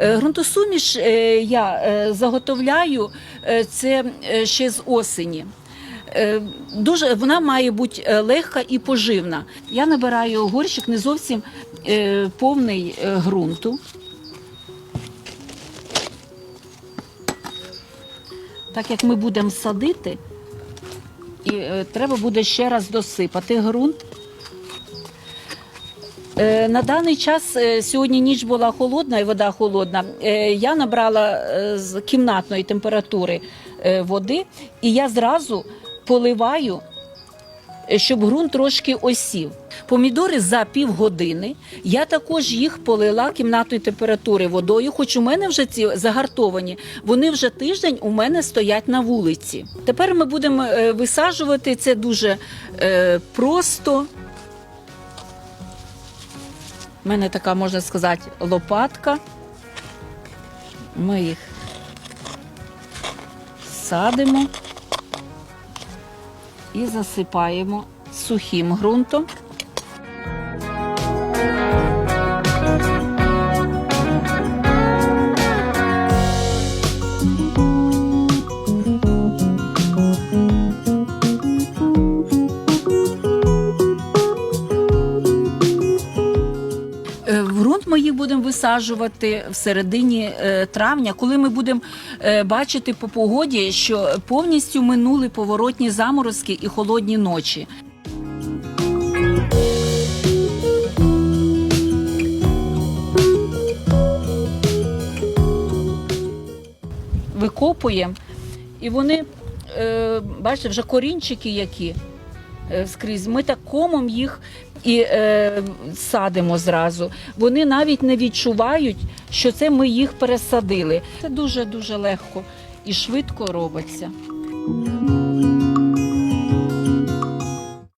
Е, Ґрунтосуміш е, я е, заготовляю е, це е, ще з осені. Е, Дуже вона має бути е, легка і поживна. Я набираю горщик не зовсім е, повний е, ґрунту. Так як ми будемо садити, і е, треба буде ще раз досипати ґрунт. Е, На даний час е, сьогодні ніч була холодна і вода холодна. Е, Я набрала з кімнатної температури води, і я зразу поливаю, щоб ґрунт трошки осів. Помідори за півгодини. Я також їх полила кімнатної температури водою, хоч у мене вже ці загартовані. Вони вже тиждень у мене стоять на вулиці. Тепер ми будемо висаджувати це дуже просто. У мене така, можна сказати, лопатка. Ми їх садимо і засипаємо сухим ґрунтом. Ми їх будемо висаджувати в середині е, травня, коли ми будемо е, бачити по погоді, що повністю минули поворотні заморозки і холодні ночі. Викопуємо, і вони, е, бачите, вже корінчики які скрізь. Ми так комом їх і е, садимо зразу. Вони навіть не відчувають, що це ми їх пересадили. Це дуже дуже легко і швидко робиться.